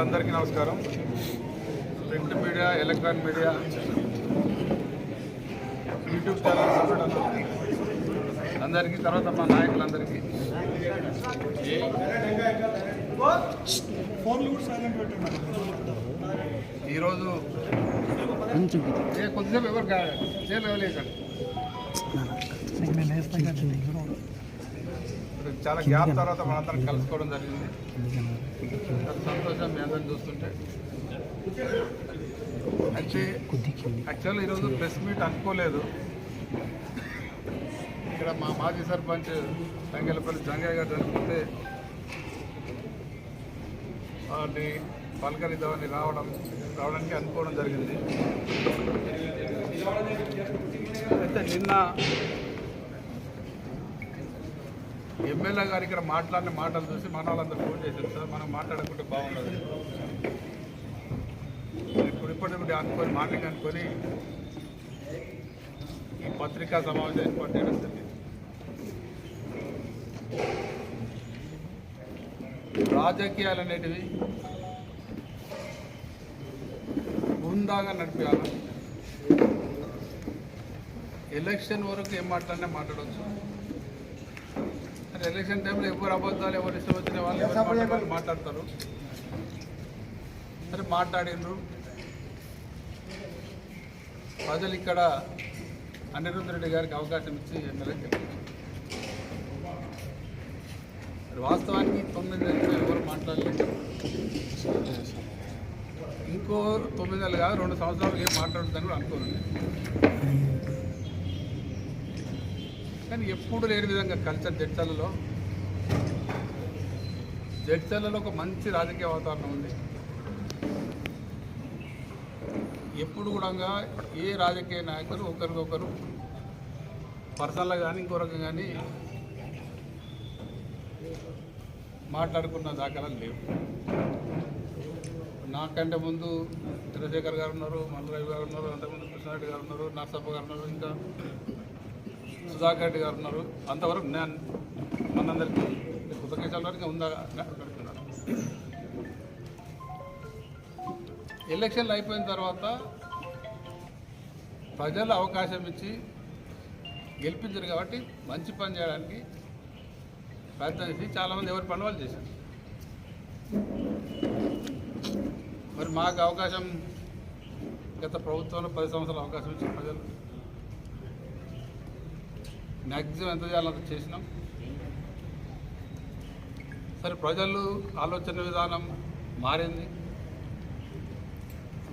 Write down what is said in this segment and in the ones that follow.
మిత్రులందరికీ నమస్కారం. Print media electronic media YouTube channel అందరికీ తర్వాత మా నాయకులందరికీ. ఈరోజు కొద్దిసేపు ఎవరు చేయలేకండి ఇప్పుడు చాలా గ్యాప్ తర్వాత మనందరం కలుసుకోవడం జరిగింది. చాలా సంతోషం మీ అందరిని చూస్తుంటే. అయితే యాక్చువల్లీ ఈరోజు ప్రెస్ మీట్ అనుకోలేదు. ఇక్కడ మా మాజీ సర్పంచ్ తంగేలపల్లి జంగయ్య గారు చనిపోతే వారిని పలకరిద్దామని రావడం రావడానికి అనుకోవడం జరిగింది. అయితే నిన్న ఎమ్మెల్యే గారు ఇక్కడ మాట్లాడిన మాటలు చూసి మన వాళ్ళందరూ ఫోన్ చేశారు సార్ మనం మాట్లాడకుంటే బాగుండదు. ఇప్పుడు ఇప్పటికప్పుడు అనుకొని మాటకి అనుకొని ఈ పత్రికా సమావేశం ఏర్పాటు చేయడం జరిగింది. రాజకీయాలు అనేటివి హుందాగా నడిపేయాలి. ఎలక్షన్ వరకు ఏం మాట్లాడినా మాట్లాడవచ్చు ఎలక్షన్ టైంలో ఎవరు అబద్ధాలు ఎవరు ఇష్టం వచ్చిన వాళ్ళు మాట్లాడతారు. సరే మాట్లాడిండ్రు ప్రజలు ఇక్కడ అనిరుద్ధ రెడ్డి గారికి అవకాశం ఇచ్చి ఎమ్మెల్యే వాస్తవానికి తొమ్మిది నెలలు ఎవరు మాట్లాడలేదు. ఇంకో తొమ్మిది నెలలు కాదు రెండు సంవత్సరాలు ఏం మాట్లాడుతుందని కూడా అనుకోను కానీ ఎప్పుడు లేని విధంగా కల్చర్ జడ్చర్లలో జడ్చర్లలో ఒక మంచి రాజకీయ వాతావరణం ఉంది. ఎప్పుడు కూడా ఏ రాజకీయ నాయకులు ఒకరికొకరు పర్సనల్గా కానీ ఇంకో కానీ మాట్లాడుకున్న దాఖలాలు లేవు. నాకంటే ముందు చంద్రశేఖర్ గారు ఉన్నారు మల్లరావు గారు ఉన్నారు అంతకుముందు కృష్ణారెడ్డి గారు ఉన్నారు నర్సప్ప గారు ఉన్నారు ఇంకా సుధాకర్ రెడ్డి గారు ఉన్నారు. అంతవరకు నేను మనందరికీ కృతజ్ఞతల వరకు ఉందా? పెడుతున్నాను ఎలక్షన్లు అయిపోయిన తర్వాత ప్రజలు అవకాశం ఇచ్చి గెలిపించారు కాబట్టి మంచి పని చేయడానికి ప్రయత్నం చేసి చాలామంది ఎవరి పని వాళ్ళు చేశారు. మరి మాకు అవకాశం గత ప్రభుత్వంలో పది సంవత్సరాలు అవకాశం ఇచ్చిన ప్రజలు మ్యాక్సిమం ఎంత చేయాలంత చేసినాం. సరే ప్రజలు ఆలోచన విధానం మారింది.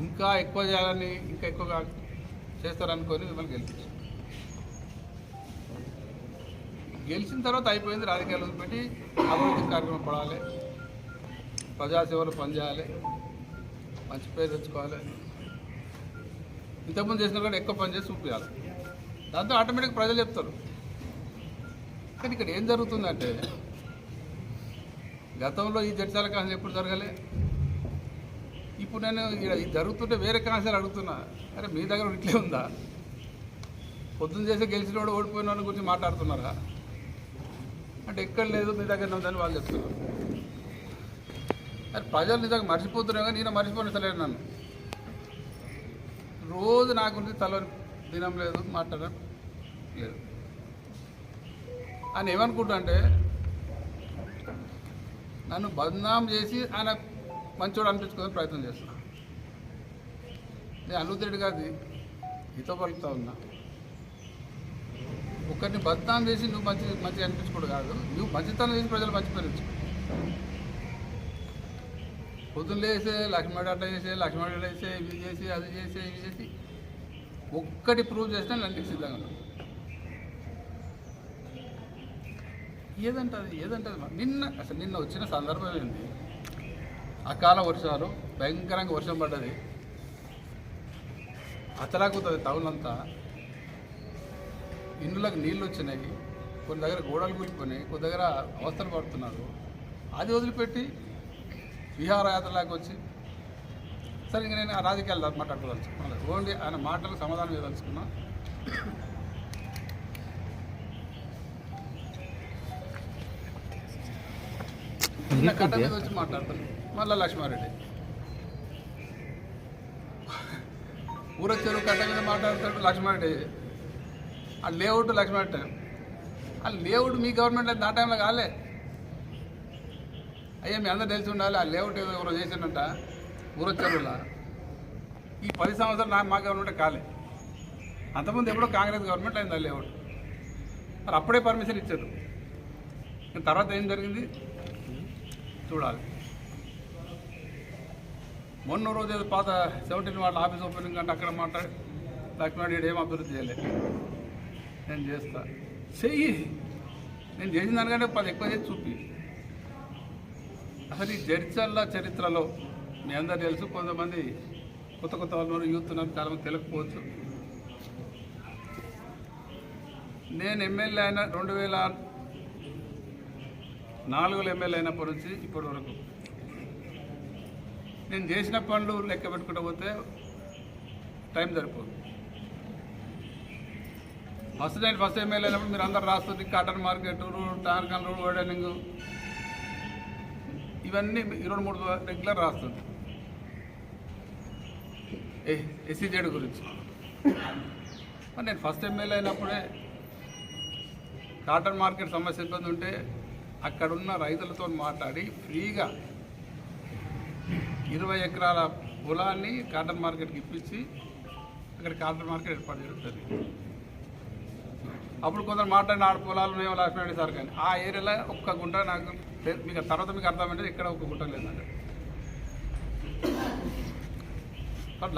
ఇంకా ఎక్కువ చేయాలని ఇంకా ఎక్కువగా చేస్తారనుకొని మిమ్మల్ని గెలిపించాం. గెలిచిన తర్వాత అయిపోయింది రాజకీయాలు వదిలిపెట్టి అభివృద్ధి కార్యక్రమం పడాలి. ప్రజాసేవలు పనిచేయాలి. మంచి పేరు తెచ్చుకోవాలి. ఇంతకుముందు చేసిన కూడా ఎక్కువ పని చేసి చూపించాలి దాంతో ఆటోమేటిక్ ప్రజలు చెప్తారు. కానీ ఇక్కడ ఏం జరుగుతుందంటే గతంలో ఈ జడ్చాల కాన్సల్ ఎప్పుడు జరగలే? ఇప్పుడు నేను ఇక్కడ ఇది జరుగుతుంటే వేరే కాన్సల్ అడుగుతున్నా. అరే మీ దగ్గర ఇట్లే ఉందా? పొద్దున్న చేసి గెలిచిన వాడు ఓడిపోయిన వాడి గురించి మాట్లాడుతున్నారా? అంటే ఎక్కడ లేదు మీ దగ్గర ఉందని వాళ్ళు చెప్తున్నారు. అరే ప్రజలు నిజంగా మర్చిపోతున్నా కానీ నేను మర్చిపోనిస్తలేను నన్ను. రోజు నా గురించి తల దినం లేదు మాట్లాడడం లేదు. ఆయన ఏమనుకుంటా అంటే నన్ను బద్నాం చేసి ఆయన మంచోడు అనిపించుకునే ప్రయత్నం చేస్తున్నా. నేను అనిరుద్ధ్ కాదు గారిది హితో పలుకుతా ఉన్నా. ఒకరిని బద్నాం చేసి నువ్వు మంచి మంచిగా అనిపించుకోడు కాదు. నువ్వు మంచితనం చేసి ప్రజలు మంచి పేరు పొద్దున్న లేసే లక్ష్మీడు అట్లా చేసే లక్ష్మీడు ఇట్లా చేసే ఇవి చేసి అది చేసి ఇవి చేసి ఒక్కటి ప్రూవ్ చేసినా నన్ను సిద్ధంగా ఏదంటది ఏదంటది నిన్న అసలు నిన్న వచ్చిన సందర్భం ఏంది? అకాల వర్షాలు భయంకరంగా వర్షం పడ్డది. అతలాకుతుంది టౌన్ అంతా ఇండ్లకు నీళ్ళు వచ్చినాయి. కొన్ని దగ్గర గోడలు కూలిపోయినాయి కొన్ని దగ్గర అవస్థలు పడుతున్నారు. అది వదిలిపెట్టి విహారయాత్రలాగా వచ్చి సరే ఇంక నేను ఆ రాజకీయాలు మాట్లాడుకోదలుచుకున్నాను ఓన్లీ ఆయన మాటలకు సమాధానం ఇవ్వదలుచుకున్నా. చిన్న కట్ట మీద వచ్చి మాట్లాడతాను మళ్ళా లక్ష్మారెడ్డి. ఊర చెరువు కట్ట మీద మాట్లాడుతాడు లక్ష్మారెడ్డి. ఆ లేఅవుట్ లక్ష్మారెడ్డి ఆ లేఅవుట్ మీ గవర్నమెంట్ ఆ టైంలో కాలే. అయ్యా మీ అందరూ తెలిసి ఉండాలి ఆ లేఅవుట్ ఏదో ఎవరో చేసిందంట ఊర చెరువులా. ఈ పది సంవత్సరాలు నా మా గవర్నమెంట్ కాలే. అంతకుముందు ఎప్పుడో కాంగ్రెస్ గవర్నమెంట్ అయింది లేఅవుట్. మరి అప్పుడే పర్మిషన్ ఇచ్చారు. తర్వాత ఏం జరిగింది? చూడాలి. మొన్న రోజు ఏదో పాత సెవెంటీన్ వాళ్ళ ఆఫీస్ ఓపెనింగ్ అంటే అక్కడ మాట్లాడి లక్ష్మణ్ ఏం అభివృద్ధి చేయలేదు నేను చేస్తా. చెయ్యి. నేను చేసిన దానికంటే పది ఎక్కువ చేసి చూపి. అసలు ఈ జడ్చల్ల చరిత్రలో మీ అందరు తెలుసు కొంతమంది కొత్త కొత్త వాళ్ళు యూత్ ఉన్నారు చాలామంది తెలియకపోవచ్చు నేను ఎమ్మెల్యే అయిన రెండు వేల నాలుగులో ఎమ్మెల్యే అయినప్పటి నుంచి ఇప్పటి వరకు. నేను చేసిన పనులు లెక్క పెట్టుకుంటూ పోతే టైం సరిపోదు. ఫస్ట్ నేను ఫస్ట్ ఎమ్మెల్యే అయినప్పుడు మీరు అందరు రాస్తుంది కాటన్ మార్కెట్ టార్కన్ రోడ్ వైడనింగ్ ఇవన్నీ ఇరవై మూడు రెగ్యులర్ రాస్తుంది. ఏ ఎస్సీజెడ్ గురించి. మరి నేను ఫస్ట్ ఎమ్మెల్యే అయినప్పుడే కాటన్ మార్కెట్ సమస్య ఇబ్బంది ఉంటే అక్కడున్న రైతులతో మాట్లాడి ఫ్రీగా ఇరవై ఎకరాల పొలాన్ని కాటన్ మార్కెట్కి ఇప్పించి అక్కడ కాటన్ మార్కెట్ ఏర్పాటు జరుగుతుంది. అప్పుడు కొందరు మాట్లాడిన ఆడ పొలాలు మేము లక్ష్మీ సార్ కానీ ఆ ఏరియాలో ఒక్క గుంట నాకు మీకు తర్వాత మీకు అర్థమైంది ఇక్కడ ఒక్క గుంట లేదండి.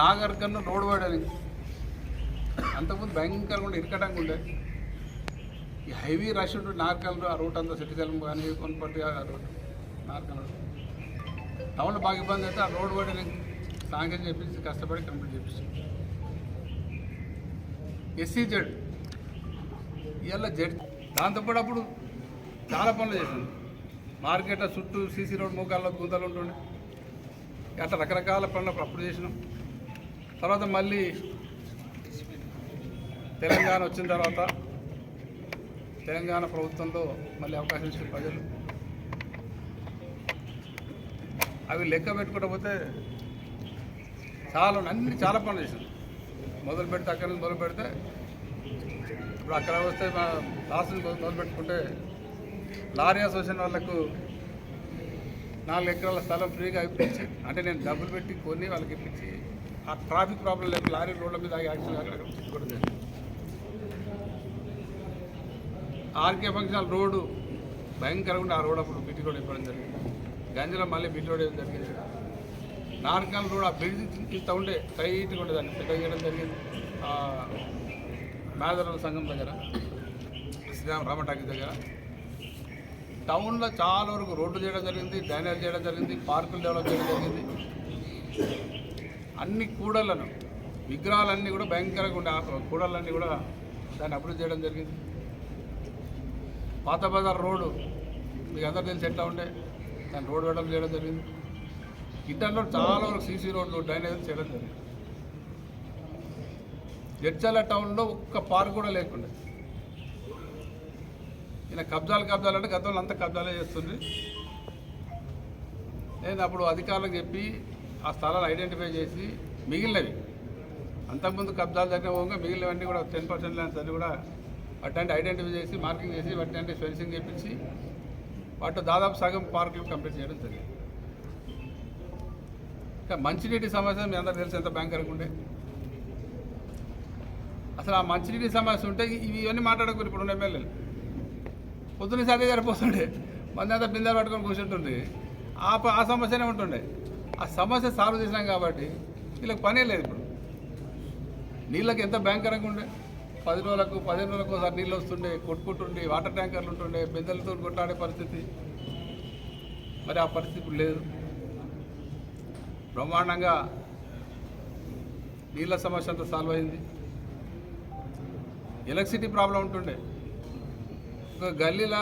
నాగర్ కన్నా రోడ్ వేయడానికి అంతకుముందు భయంకరంగా ఉండే ఇరకటంగా ఉండే. ఈ హైవీ రష్ ఉంటుంది నార్కల్ ఆ రూట్ అంతా సిటిజన్ కానీ కొనపట్టి ఆ రోడ్డు నార్కల్ టౌన్లో బాగా ఇబ్బంది అయితే ఆ రోడ్ వేయడానికి సాంక్షన్ చేపించి కష్టపడి కంప్లీట్ చేపిస్తాను ఎస్సీ జెడ్ ఇవాళ జెడ్ దాంతోపాటు అప్పుడు చాలా పనులు చేశాను. మార్కెట్ చుట్టూ సీసీ రోడ్ మోకాల్లో గుంతలు ఉంటుండే. అట్లా రకరకాల పనులు అప్పుడు చేసినాం. తర్వాత మళ్ళీ తెలంగాణ వచ్చిన తర్వాత తెలంగాణ ప్రభుత్వంలో మళ్ళీ అవకాశం ఇచ్చిన ప్రజలు అవి లెక్క పెట్టుకోకపోతే పోతే చాలా ఉన్నాయి. అన్ని చాలా పనులు చేసింది మొదలు పెడితే అక్కడి నుంచి మొదలు పెడితే ఇప్పుడు అక్కడ వస్తే మా లాస్ట్ నుంచి మొదలు పెట్టుకుంటే లారీ అసోసియేషన్ వాళ్ళకు నాలుగు ఎకరాల స్థలం ఫ్రీగా ఇప్పించి అంటే నేను డబ్బులు పెట్టి కొని వాళ్ళకి ఇప్పించి ఆ ట్రాఫిక్ ప్రాబ్లం లేక లారీ రోడ్ల మీద ఆగి యాక్సిడెంట్ అక్కడ కూడా జరిగింది ఆర్కే ఫంక్షన్ రోడ్డు. భయంకరంగా ఉండే ఆ రోడ్ అప్పుడు బిట్టి రోడ్ ఇవ్వడం జరిగింది. గంజల మళ్ళీ బిట్టి రోడ్ ఇవ్వడం జరిగింది. నార్కల్ రోడ్ ఆ బ్రిడ్జ్ ఇంత ఉండే టైట్గా ఉండే దాన్ని పెద్దగా చేయడం జరిగింది. మేదరం సంఘం దగ్గర శ్రీరామ్ రామటాకి దగ్గర. టౌన్లో చాలా వరకు రోడ్లు చేయడం జరిగింది డ్యానేజ్ చేయడం జరిగింది పార్కులు డెవలప్ చేయడం జరిగింది. అన్ని కూడళ్ళను విగ్రహాలన్నీ కూడా భయంకరంగా ఉండే కూడళ్ళన్నీ కూడా దాన్ని అభివృద్ధి చేయడం జరిగింది. పాత బజార్ రోడ్డు. మీకు అందరు తెలిసి ఎట్లా ఉండే? దాని రోడ్ వేయడం చేయడం జరిగింది. ఇటన్లో చాలా వరకు సీసీ రోడ్లు డ్రైనేజ్ చేయడం జరిగింది. జడ్చల టౌన్లో ఒక్క పార్క్ కూడా లేకుండా. ఈయన కబ్జాలు కబ్జాలు అంటే గతంలో అంతా కబ్జాలే చేస్తుంది నేను అప్పుడు అధికారులకు చెప్పి ఆ స్థలాలు ఐడెంటిఫై చేసి మిగిలినవి. అంతకుముందు కబ్జాలు జరిగిన పోగా మిగిలినవన్నీ కూడా టెన్ పర్సెంట్ ల్యాండ్స్ అన్ని కూడా వాటి ఐడెంటిఫై చేసి మార్కింగ్ చేసి వాటి అంటే ఫెన్సింగ్ చేపించి వాటి దాదాపు సగం పార్కులు కంప్లీట్ చేయడం జరిగింది. ఇంకా మంచినీటి సమస్య మీ అందరూ తెలుసు ఎంత భయంకరంగా ఉండే. అసలు ఆ మంచినీటి సమస్య ఉంటే ఇవి ఇవన్నీ మాట్లాడకూడదు ఇప్పుడు ఉన్న ఎమ్మెల్యేలు. పొద్దున్న సరే సరిపోతుండే మంది అంతా బిందెలు పట్టుకొని కూర్చుంటుంది ఆ ఆ సమస్యనే ఉంటుండే. ఆ సమస్య సాల్వ్ చేసినాం కాబట్టి వీళ్ళకి పనే లేదు ఇప్పుడు. నీళ్ళకి ఎంత భయంకరంగా ఉండే. పది రోజులకు పదిహేను రోజులకు ఒకసారి నీళ్ళు వస్తుండే కొట్టుకుంటుండే వాటర్ ట్యాంకర్లు ఉంటుండే బిందెలతో కొట్లాడే పరిస్థితి. మరి ఆ పరిస్థితి ఇప్పుడు లేదు. బ్రహ్మాండంగా నీళ్ళ సమస్య అంతా సాల్వ్ అయింది. ఎలక్ట్రిసిటీ ప్రాబ్లం ఉంటుండే. ఒక గల్లీలో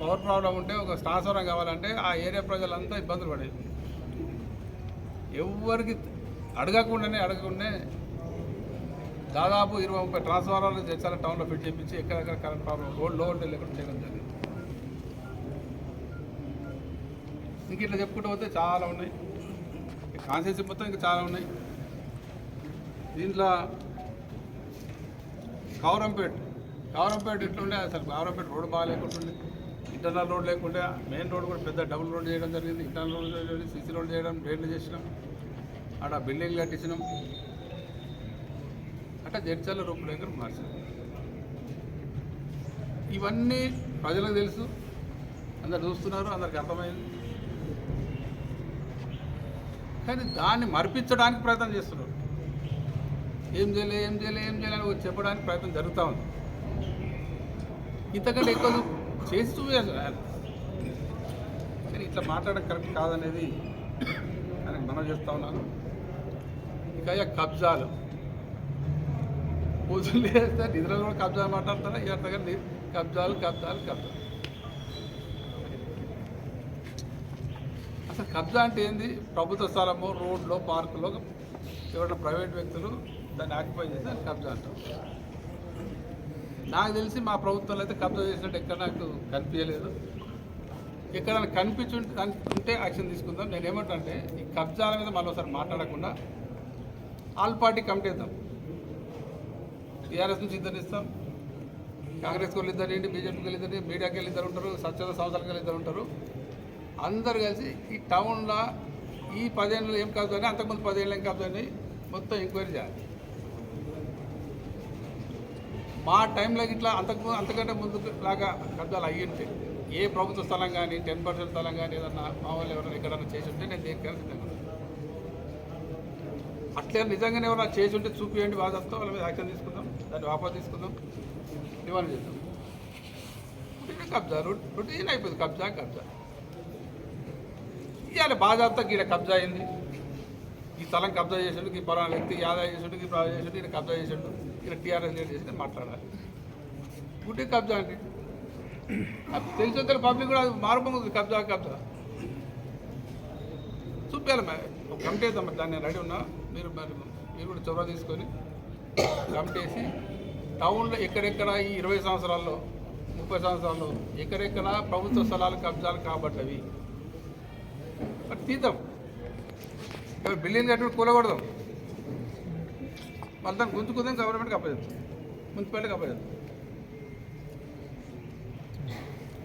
పవర్ ప్రాబ్లం ఉంటే ఒక ట్రాన్స్ఫారం కావాలంటే ఆ ఏరియా ప్రజలంతా ఇబ్బందులు పడేది. ఎవరికి అడగకుండానే అడగకుండానే దాదాపు ఇరవై ముప్పై ట్రాన్స్ఫార్మర్లు చాలా టౌన్లో ఫిట్ చేయించి ఎక్కడెక్కడ కరెంట్ ప్రాబ్లం రోడ్లో ఉంటే లేకుండా చేయడం జరిగింది. ఇంక ఇట్లా చెప్పుకుంటూ పోతే చాలా ఉన్నాయి. కాన్సెన్సీ మొత్తం ఇంకా చాలా ఉన్నాయి. దీంట్లో కౌరంపేట కౌరంపేట ఇట్లుండే అసలు కౌరంపేట రోడ్డు బాగా లేకుంటుండే ఇంటర్నల్ రోడ్ లేకుంటే మెయిన్ రోడ్ కూడా పెద్ద డబుల్ రోడ్ చేయడం జరిగింది. ఇంటర్నల్ రోడ్ చేయడం సీసీ రోడ్ చేయడం డ్రైన్లు చేసినాం. అక్కడ బిల్డింగ్ కట్టించినాం. అట్లా జడ్చాల రూపురేఖలు మార్చారు? ఇవన్నీ ప్రజలకు తెలుసు. అందరు చూస్తున్నారు అందరికి అర్థమైంది. కానీ దాన్ని మరిపించడానికి ప్రయత్నం చేస్తున్నారు. ఏం చేయలే ఏం చేయలే ఏం చేయలే అని చెప్పడానికి ప్రయత్నం జరుగుతూ ఉంది. ఇంతకంటే ఎక్కువ చేస్తూ కానీ ఇట్లా మాట్లాడడం కరెక్ట్ కాదనేది ఆయనకు మనం చేస్తూ ఉన్నాను. ఇక కబ్జాలు. పూజలు చేస్తే నిధులలో కూడా కబ్జాలు మాట్లాడతారా? ఈ అర్థం కబ్జాలు కబ్జాలు కబ్జాలు. అసలు కబ్జా అంటే ఏంది? ప్రభుత్వ స్థలము రోడ్లో పార్కులో ఎవరైనా ప్రైవేట్ వ్యక్తులు దాన్ని ఆక్యుపై చేసి దాన్ని కబ్జా అంటారు నాకు తెలిసి మా ప్రభుత్వంలో అయితే కబ్జా చేసినట్టు ఎక్కడ నాకు కనిపించలేదు. ఎక్కడైనా కనిపించి ఉంటే యాక్షన్ తీసుకుందాం. నేను ఏమంటే ఈ కబ్జాల మీద మరోసారి మాట్లాడకుండా ఆల్ పార్టీ కమిటీ ఇద్దాం టీఆర్ఎస్ నుంచి ఇద్దరు ఇస్తాం. కాంగ్రెస్ వాళ్ళు ఇద్దరు ఏంటి బీజేపీకి వెళ్ళిద్దరు మీడియాకి వెళ్ళి ఇద్దరు ఉంటారు స్వచ్ఛత సంవత్సరాలకు వెళ్ళి ఇద్దరు ఉంటారు. అందరు కలిసి ఈ టౌన్లో ఈ పదేళ్ళు ఏం కాదని అంతకుముందు పదేళ్ళు ఏం కాదు అని మొత్తం ఎంక్వైరీ చేయాలి. మా టైంలో ఇట్లా అంతకు అంతకంటే ముందు లాగా కబ్జాలు అయ్యి ఉంటే ఏ ప్రభుత్వ స్థలం కానీ టెన్ పర్సెంట్ స్థలం కానీ ఏదన్నా మా వాళ్ళు ఎవరైనా ఎక్కడన్నా చేసి ఉంటే నేను దేనికైనా సిద్ధంగా అట్లే నిజంగానే ఎవరైనా చేసి ఉంటే చూపియండి బాధతో వాళ్ళ మీద యాక్షన్ తీసుకుందాం. దాన్ని వాపస్ తీసుకుందాం. నివారణ చేద్దాం. రొటీన్ కబ్జా. రొ- రొటీన్ అయిపోయింది. కబ్జా కబ్జా. ఇవాళ బాధాప్తా ఈడ కబ్జా అయింది. ఈ స్థలం కబ్జా చేసిండు ఈ పలానా వ్యక్తి యాదా చేసిండు ఈ ప్రాజెక్ట్ చేసిండు ఈయన కబ్జా చేసిండు. ఈయన టీఆర్ఎస్ లీడర్ చేసి మాట్లాడాలి. గుడ్డి కబ్జా అండి. తెలిసిన పబ్లిక్ కూడా అది కబ్జా కబ్జా. చూపించాలి మరి. ఒక కమిటీ వేద్దాం మరి దాన్ని రెడీ ఉన్నా. మీరు మరి మీరు కూడా చొరవ తీసుకొని కమిటీ టౌన్లో ఎక్కడెక్కడ ఈ ఇరవై సంవత్సరాల్లో ముప్పై సంవత్సరాల్లో ఎక్కడెక్కడ ప్రభుత్వ స్థలాలు కబ్జాలు కాబట్టవి మరి తీద్దాం. బిల్డింగ్ కట్టుకుని కూలకూడదు మళ్ళీ దాన్ని గుంజుకుందాం గవర్నమెంట్కి అప్పచెప్తాం. మున్సిపాలిటీకి అప్పచెప్తాం.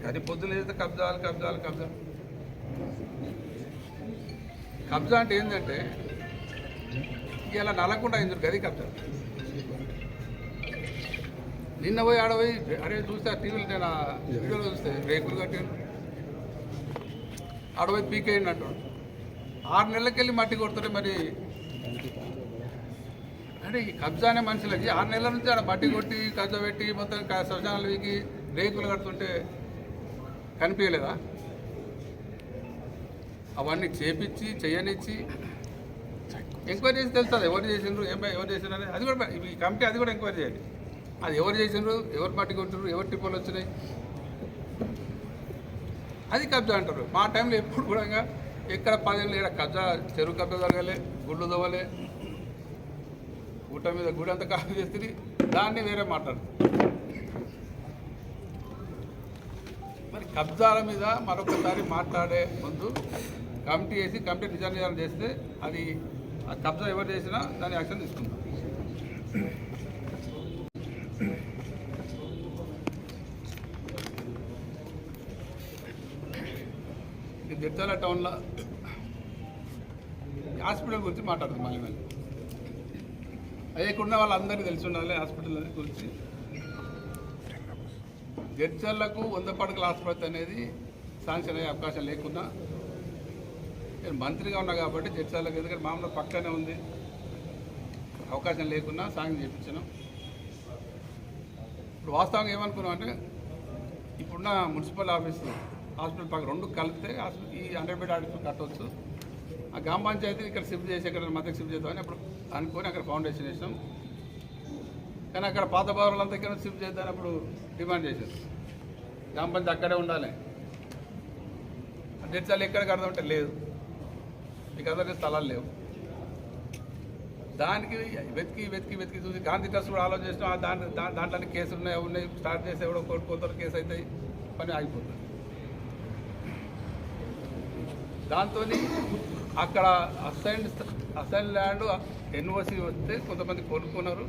కానీ పొద్దున చేస్తే కబ్జాలు కబ్జాలు కబ్జా కబ్జా అంటే ఏంటంటే ఇలా నల్లకుండా అయింది గది కబ్జా. నిన్న పోయి ఆడ పోయి అరే చూస్తే టీవీలో నేను వీడియోలో చూస్తే రేకులు కట్టాను ఆడ పోయి పీకేయండి అంటాడు. ఆరు నెలలకెళ్ళి మట్టి కొడుతుంటే మరి అంటే ఈ కబ్జా అనే మనుషులకి ఆరు నెలల నుంచి ఆడ మట్టి కొట్టి కబ్జా పెట్టి మొత్తం శ్మశానాలు వీకి రేకులు కడుతుంటే కనిపించలేదా? అవన్నీ చేపించి చేయనిచ్చి ఎంక్వైరీ చేసి తెలుస్తుంది. ఎవరు చేసిండ్రు? ఏం ఎవరు అనేది అది కూడా ఈ కమిటీ అది కూడా ఎంక్వైరీ చేయాలి. అది ఎవరు చేసిండ్రు ఎవరు పట్టుకుంటారు ఎవరు టిపోలు వచ్చినాయి? అది కబ్జా అంటారు. మా టైంలో ఎప్పుడు కూడా ఎక్కడ పదేళ్ళు ఇక్కడ కబ్జా చెరువు కబ్జా జరగలే గుళ్ళు దవ్వలే గుట్ట మీద గుడి అంతా కాఫీ చేస్తుంది దాన్ని వేరే మాట్లాడుతుంది మరి కబ్జాల మీద మరొకసారి మాట్లాడే ముందు కమిటీ వేసి కమిటీ నిజాన్ని చేస్తే అది ఆ కబ్జా ఎవరు చేసినా దాని యాక్షన్ తీసుకుంటాం. ముత్యాల టౌన్లో హాస్పిటల్ గురించి మాట్లాడదు మళ్ళీ మళ్ళీ. అయ్యకున్న వాళ్ళందరికీ తెలిసి ఉండాలి హాస్పిటల్ గురించి. జడ్చర్లకు వంద పడకల ఆసుపత్రి అనేది శాంక్షన్ అయ్యే అవకాశం లేకున్నా నేను మంత్రిగా ఉన్నా కాబట్టి జడ్చర్లకు ఎందుకంటే మామూలు పక్కనే ఉంది. అవకాశం లేకున్నా శాంక్షన్ చేయించాను. ఇప్పుడు వాస్తవంగా ఏమనుకున్నాం అంటే ఇప్పుడున్న మున్సిపల్ ఆఫీసు హాస్పిటల్ పక్కన రెండు కలిపితే హాస్పిటల్ ఈ హండ్రెడ్ బెడ్ హాస్పిటల్ కట్టవచ్చు ఆ గ్రామ పంచాయతీ ఇక్కడ షిఫ్ట్ చేసి ఇక్కడ మధ్యకి షిఫ్ట్ చేద్దామని అప్పుడు అనుకొని అక్కడ ఫౌండేషన్ వేసాం. కానీ అక్కడ పాత భవనాలంతా ఇక్కడ షిఫ్ట్ చేద్దామని అప్పుడు డిమాండ్ చేశారు. గ్రామ పంచాయతీ అక్కడే ఉండాలి. డెడ్ చాలా ఎక్కడ కడదామంటే లేదు. మీకు అందరికీ స్థలాలు లేవు. దానికి వెతికి వెతికి వెతికి చూసి గాంధీ ట్రస్ట్ కూడా ఆలోచన చేసినాం. దాంట్లో దా- కేసులు ఉన్నాయి ఉన్నాయి. స్టార్ట్ చేసి ఎవడో కోర్టు కోతలు కేసు అవుతాయి. పని ఆగిపోతుంది. దాంతో అక్కడ అసైన్ అసైన్ ల్యాండ్ ఎన్ఓసి వస్తే కొంతమంది కొనుక్కున్నారు.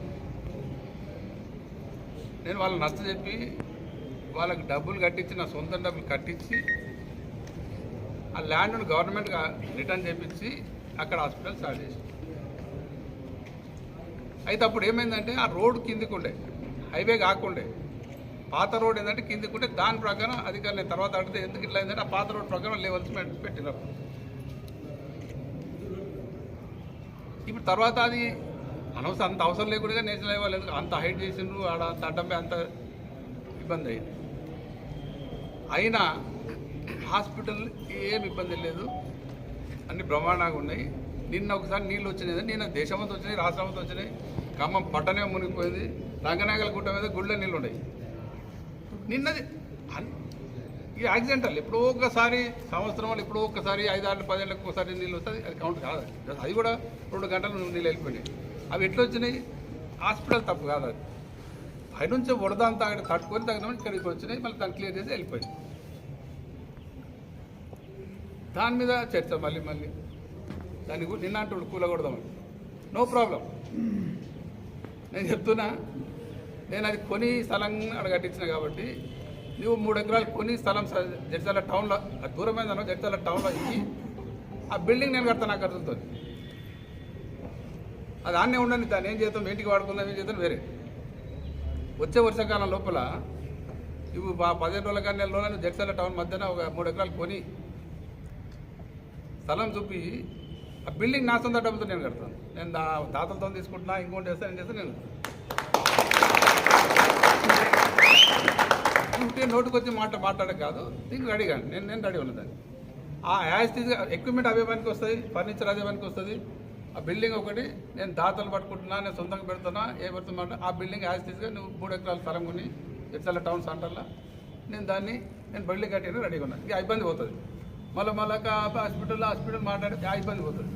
నేను వాళ్ళని నచ్చ చెప్పి వాళ్ళకి డబ్బులు కట్టించి నా సొంత డబ్బులు కట్టించి ఆ ల్యాండ్ను గవర్నమెంట్ రిటర్న్ చేపించి అక్కడ హాస్పిటల్ స్టార్ట్ చేసి అయితే అప్పుడు ఏమైందంటే ఆ రోడ్ కిందికి ఉండే హైవే కాకుండే పాత రోడ్ ఏంటంటే కిందికి ఉంటే దాని ప్రకారం అధికారులు తర్వాత అడిగితే ఎందుకు ఇట్లా ఏంటంటే ఆ పాత రోడ్ ప్రకారం లెవెల్స్ పెట్టినారు ఇప్పుడు తర్వాత అది అనవసరం అంత అవసరం లేకుండా నేషనల్ హైవే లేదు. అంత హైట్ చేసిండ్రు ఆడ అంత అడ్డంపై అంత ఇబ్బంది అయింది. అయినా హాస్పిటల్ ఏం ఇబ్బంది లేదు. అన్ని బ్రహ్మాండంగా ఉన్నాయి. నిన్న ఒకసారి నీళ్ళు వచ్చినాయి. నిన్న దేశమంతా వచ్చినాయి రాష్ట్రమంతా వచ్చినాయి. ఖమ్మం పట్టనే మునిగిపోయింది. రంగనాగల గుట్ట మీద గుళ్ళ నీళ్ళు ఉన్నాయి. నిన్నది ఇది యాక్సిడెంటల్ ఎప్పుడో ఒకసారి సంవత్సరంలో ఎప్పుడో ఒకసారి ఐదారు పదేళ్ళకి ఒకసారి నీళ్ళు వస్తుంది అది కౌంట్ కాదు. అది. కూడా రెండు గంటలు నీళ్ళు వెళ్ళిపోయినాయి. అవి ఎట్లా వచ్చినాయి? హాస్పిటల్ తప్పు కాదు అది. పైనుంచి వరద అంతా అక్కడ కట్టుకొని తగిన ఇక్కడికి వచ్చినాయి మళ్ళీ దాన్ని క్లియర్ చేసి వెళ్ళిపోయింది దాని మీద చర్చ మళ్ళీ మళ్ళీ. దాన్ని గురించి నిన్న అంటుడు కూలగొడదామని. నో ప్రాబ్లం నేను చెప్తున్నా నేను అది కొని స్థలం అక్కడ కట్టించిన కాబట్టి నువ్వు మూడు ఎకరాలు కొని స్థలం స- జడ్చాల టౌన్లో దూరమైన జడ్చాల టౌన్లో ఇచ్చి ఆ బిల్డింగ్ నేను కడతాను నాకు ఖర్చులతో అది ఆన్నే ఉండని దాన్ని ఏం చేద్దాం ఇంటికి వాడుకుందాం ఏం చేద్దాం వేరే. వచ్చే వర్షాకాలం లోపల ఇవి మా పదిహేను రోజుల కానీ నెలలో నువ్వు జడ్చాల టౌన్ మధ్యన ఒక మూడు ఎకరాలు కొని స్థలం చూపి ఆ బిల్డింగ్ నా సొంత డబ్బుతో నేను కడతాను. నేను దాతలతో తీసుకుంటున్నా ఇంకోటి చేస్తాను నేను చేస్తాను నేను ఉంటే నోటుకొచ్చి మాట మాట్లాడే కాదు. దీనికి రెడీ కానీ నేను నేను రెడీ ఉన్నదాన్ని ఆ యాజ్ తీసి ఎక్విప్మెంట్ అవే పనికి వస్తుంది ఫర్నిచర్ అదే పనికి వస్తుంది. ఆ బిల్డింగ్ ఒకటి నేను దాతలు పట్టుకుంటున్నా నేను సొంతంగా పెడుతున్నా ఏ పెడుతున్నా ఆ బిల్డింగ్ యాజ్ తీసుగా నువ్వు మూడు ఎకరాల స్థలం కొని ఎట్లా టౌన్ సెంటర్లో నేను దాన్ని నేను బిల్డింగ్ కట్టిన రెడీగా ఉన్నాను. ఇక ఇబ్బంది పోతుంది. మళ్ళీ మళ్ళీ హాస్పిటల్లో హాస్పిటల్ మాట్లాడితే ఆ ఇబ్బంది పోతుంది.